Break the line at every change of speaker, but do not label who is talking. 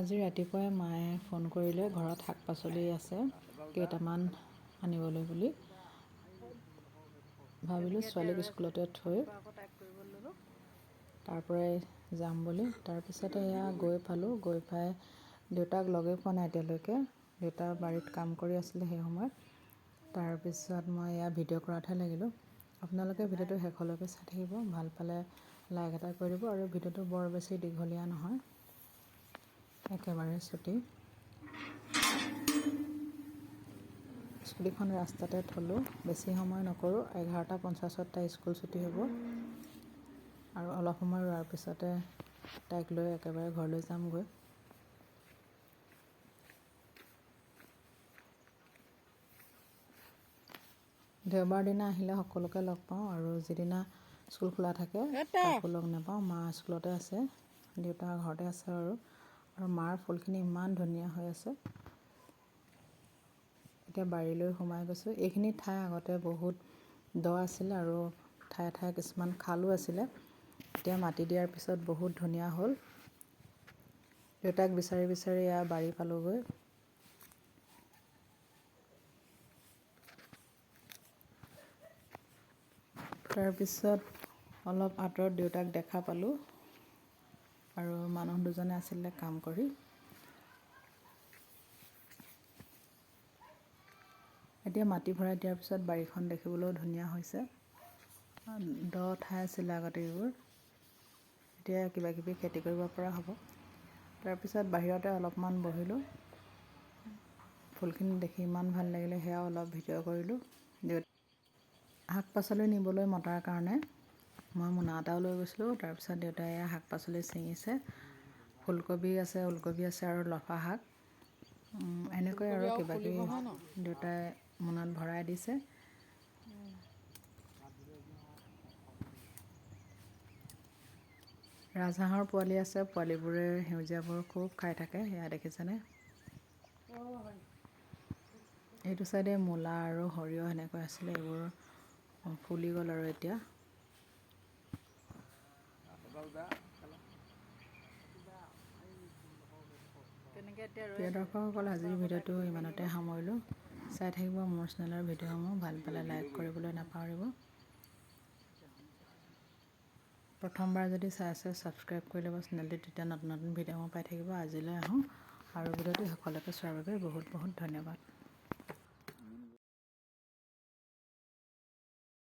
আজি ৰাতিপুৱাই মায়ে ফোন কৰিলে ঘৰত শাক পাচলি আছে কেইটামান আনিবলৈ বুলি। ভাবিলোঁ ছোৱালীক স্কুলতে থৈ তাৰ পৰাই যাম বুলি। তাৰপিছতে এয়া গৈ পালোঁ গৈ পাই দেউতাক লগেই পোৱা নাই এতিয়ালৈকে। দেউতা বাৰীত কাম কৰি আছিলে সেই সময়ত। তাৰপিছত মই এয়া ভিডিঅ' কৰাতহে লাগিলোঁ। আপোনালোকে ভিডিঅ'টো শেষলৈকে চাই থাকিব ভাল পালে লাইক এটা কৰি দিব আৰু ভিডিঅ'টো বৰ বেছি দীঘলীয়া নহয়। একেবাৰে ছুটি। স্কুটিখন ৰাস্তাতে থ'লোঁ বেছি সময় নকৰোঁ এঘাৰটা পঞ্চাছত তাই স্কুল ছুটি হ'ব। আৰু অলপ সময় ৰোৱাৰ পিছতে তাইক লৈ একেবাৰে ঘৰলৈ যামগৈ। দেওবাৰ দিনা আহিলে সকলোকে লগ পাওঁ আৰু যিদিনা স্কুল খোলা থাকে তাকো লগ নাপাওঁ মা স্কুলতে আছে দেউতা ঘৰতে আছে আৰু। আৰু মাৰ ফুলখিনি ইমান ধুনীয়া হৈ আছে। এতিয়া বাৰীলৈ সোমাই গৈছোঁ। এইখিনি ঠাই আগতে বহুত দ আছিলে আৰু ঠায়ে ঠায়ে কিছুমান খালো আছিলে। এতিয়া মাটি দিয়াৰ পিছত বহুত ধুনীয়া হ'ল। দেউতাক বিচাৰি বিচাৰি এয়া বাৰী পালোঁগৈ। তাৰপিছত অলপ আঁতৰত দেউতাক দেখা পালোঁ। আৰু মানুহ দুজনে আছিলে কাম কৰি। এতিয়া মাটি ভৰাই দিয়াৰ পিছত বাৰীখন দেখিবলৈও ধুনীয়া হৈছে। দ ঠাই আছিলে আগতে এইবোৰ। এতিয়া কিবা কিবি খেতি কৰিব পৰা হ'ব। তাৰপিছত বাহিৰতে অলপমান বহিলোঁ। ফুলখিনি দেখি ইমান ভাল লাগিলে সেয়াও অলপ ভিডিঅ' কৰিলোঁ। শাক পাচলি নিবলৈ মতাৰ কাৰণে মই মোনা এটাও লৈ গৈছিলোঁ তাৰপিছত দেউতাই শাক পাচলি ছিঙিছে। ফুলকবি আছে ওলকবি আছে আৰু লফা শাক। এনেকৈ আৰু কিবা কিবি দেউতাই মোনাত ভৰাই দিছে। ৰাজহাঁহৰ পোৱালি আছে পোৱালিবোৰে সেউজীয়াবোৰ খুব খাই থাকে সেয়া দেখিছেনে? এইটো চাইডে মূলা আৰু সৰিয়হ সেনেকৈ আছিলে এইবোৰ ফুলি গ'ল আৰু এতিয়া। প্ৰিয় দৰ্শকসকল আজিৰ ভিডিঅ'টো ইমানতে সামৰিলোঁ। চাই থাকিব মোৰ চেনেলৰ ভিডিঅ'সমূহ ভাল পালে লাইক কৰিবলৈ নাপাহৰিব। প্ৰথমবাৰ যদি চাই আছে ছাবস্ক্ৰাইব কৰি ল'ব চেনেলটো তেতিয়া নতুন নতুন ভিডিঅ'সমূহ পাই থাকিব। আজিলৈ আহোঁ। আৰু ভিডিঅ'টো সকলোকে চোৱাৰ বাবে বহুত বহুত ধন্যবাদ।